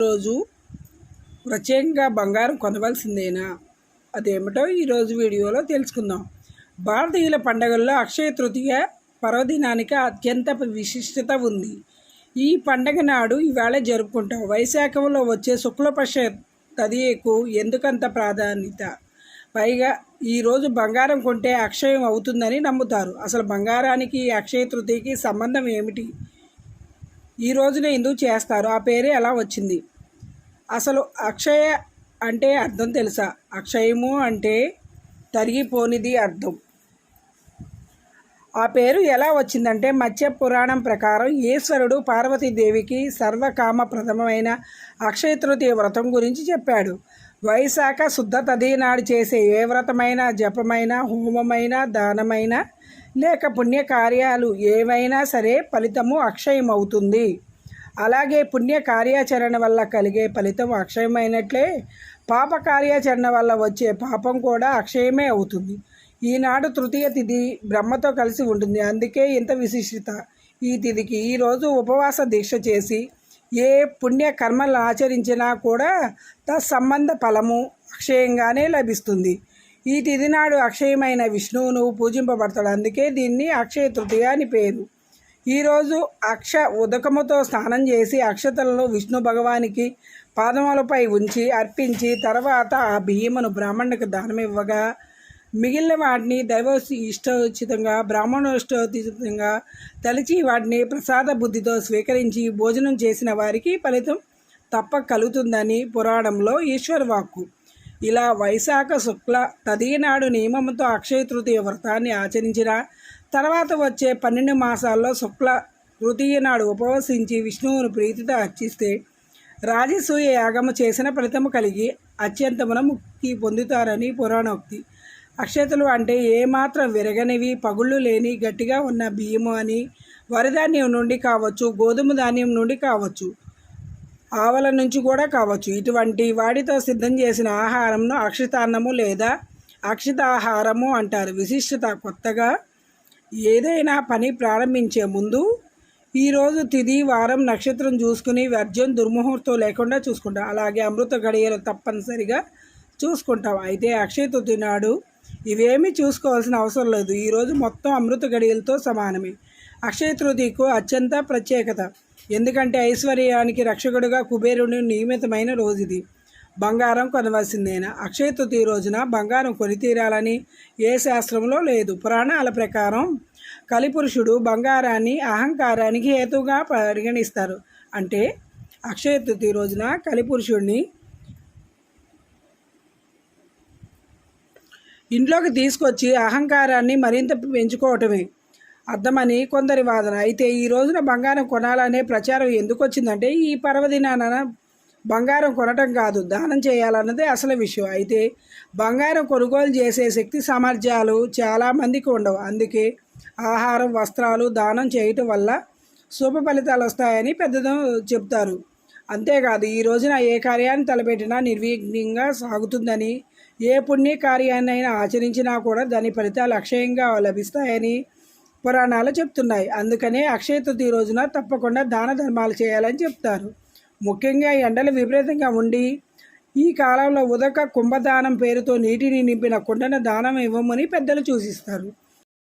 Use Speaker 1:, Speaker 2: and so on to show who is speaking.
Speaker 1: రోజు ప్రత్యేకంగా బంగారం కొనవలసిందేనా? అదేమిటో ఈరోజు వీడియోలో తెలుసుకుందాం. భారతీయుల పండగల్లో అక్షయ తృతీయ పర్వదినానికి అత్యంత విశిష్టత ఉంది. ఈ పండగ నాడు ఇవాళ జరుపుకుంటాం. వైశాఖంలో వచ్చే శుక్లపక్ష తదియకు ఎందుకంత ప్రాధాన్యత? పైగా ఈరోజు బంగారం కొంటే అక్షయం అవుతుందని నమ్ముతారు. అసలు బంగారానికి అక్షయ తృతీయకి సంబంధం ఏమిటి? ఈ రోజున ఎందుకు చేస్తారు? ఆ పేరే ఎలా వచ్చింది? అసలు అక్షయ అంటే అర్థం తెలుసా? అక్షయము అంటే తరిగిపోనిది అర్థం. ఆ పేరు ఎలా వచ్చిందంటే మత్స్య పురాణం ప్రకారం ఈశ్వరుడు పార్వతీదేవికి సర్వకామ ప్రథమమైన అక్షయ తృతీయ వ్రతం గురించి చెప్పాడు. వైశాఖ శుద్ధ తదీనాడు చేసే ఏ వ్రతమైనా జపమైన హోమమైన దానమైన లేక పుణ్యకార్యాలు ఏవైనా సరే ఫలితము అక్షయమవుతుంది. అలాగే పుణ్య కార్యాచరణ వల్ల కలిగే ఫలితం అక్షయమైనట్లే పాప కార్యాచరణ వల్ల వచ్చే పాపం కూడా అక్షయమే అవుతుంది. ఈనాడు తృతీయ తిథి బ్రహ్మతో కలిసి ఉంటుంది. అందుకే ఇంత విశిష్టత. ఈ తిథికి ఈరోజు ఉపవాస దీక్ష చేసి ఏ పుణ్య కర్మలు ఆచరించినా కూడా తత్సంబంధ ఫలము అక్షయంగానే లభిస్తుంది. ఈ తిథి నాడు అక్షయమైన విష్ణువును పూజింపబడతాడు. అందుకే దీన్ని అక్షయ తృతీయ అని పేరు. ఈరోజు అక్ష ఉదకముతో స్నానం చేసి అక్షతలను విష్ణు భగవానికి పాదములపై ఉంచి అర్పించి తర్వాత ఆ బియ్యమును బ్రాహ్మణునికి దానం ఇవ్వగా మిగిలిన వాటిని దైవ ఇష్టోచితంగా బ్రాహ్మణోష్టోచితంగా తలిచి వాటిని ప్రసాద బుద్ధితో స్వీకరించి భోజనం చేసిన వారికి ఫలితం తప్ప కలుగుతుందని పురాణంలో ఈశ్వర వాక్కు. ఇలా వైశాఖ శుక్ల తదినాడు నియమంతో అక్షయ తృతీయ వ్రతాన్ని ఆచరించిన తర్వాత వచ్చే పన్నెండు మాసాల్లో శుక్ల తృతీయ నాడు ఉపవసించి విష్ణువును ప్రీతితో అర్చిస్తే రాజసూయ యాగము చేసిన ఫలితము కలిగి అత్యంతమున ముక్తి పొందుతారని పురాణోక్తి. అక్షతలు అంటే ఏమాత్రం విరగనివి పగుళ్ళు లేని గట్టిగా ఉన్న బియ్యము అని వరిధాన్యం నుండి కావచ్చు గోధుమ ధాన్యం నుండి కావచ్చు ఆవల నుంచి కూడా కావచ్చు. ఇటువంటి వాటితో సిద్ధం చేసిన ఆహారంను అక్షితాన్నము లేదా అక్షితాహారము అంటారు. విశిష్టత కొత్తగా ఏదైనా పని ప్రారంభించే ముందు ఈరోజు తిది వారం నక్షత్రం చూసుకుని వర్జం దుర్ముహూర్తం లేకుండా చూసుకుంటాం అలాగే అమృత గడియలు తప్పనిసరిగా చూసుకుంటాం అయితే అక్షయ తృతీయ నాడు ఇవేమీ చూసుకోవాల్సిన అవసరం లేదు. ఈరోజు మొత్తం అమృత గడియలతో సమానమే. అక్షయ తృతీయకు అత్యంత ప్రత్యేకత. ఎందుకంటే ఐశ్వర్యానికి రక్షకుడుగా కుబేరుని నియమితమైన రోజు ఇది. బంగారం కొనవలసిందేనా? అక్షయ తృతీయ రోజున బంగారం కొని తీరాలని ఏ శాస్త్రంలో లేదు. పురాణాల ప్రకారం కలిపురుషుడు బంగారాన్ని అహంకారానికి హేతుగా పరిగణిస్తారు. అంటే అక్షయ తృతీయ రోజున కలిపురుషుడిని ఇంట్లోకి తీసుకొచ్చి అహంకారాన్ని మరింత పెంచుకోవటమే అర్థమని కొందరి వాదన. అయితే ఈ రోజున బంగారం కొనాలనే ప్రచారం ఎందుకు వచ్చిందంటే ఈ పర్వదినాన బంగారం కొనటం కాదు దానం చేయాలన్నదే అసలు విషయం. అయితే బంగారం కొనుగోలు చేసే శక్తి సామర్థ్యాలు చాలామందికి ఉండవు. అందుకే ఆహారం వస్త్రాలు దానం చేయటం వల్ల శుభ ఫలితాలు వస్తాయని పెద్దలు చెప్తారు అంతేకాదు ఈ రోజున ఏ కార్యాన్ని తలపెట్టినా నిర్విఘ్నంగా సాగుతుందని ఏ పుణ్య కార్యాన్నైనా ఆచరించినా కూడా దాని ఫలితాలు అక్షయంగా లభిస్తాయని పురాణాలు చెప్తున్నాయి. అందుకనే అక్షయ తృతీయ రోజున తప్పకుండా దాన ధర్మాలు చేయాలని చెప్తారు. ముఖ్యంగా ఎండలు విపరీతంగా ఉండి ఈ కాలంలో ఉదక కుంభదానం పేరుతో నీటిని నింపిన కుండను దానం ఇవ్వమని పెద్దలు సూచిస్తారు.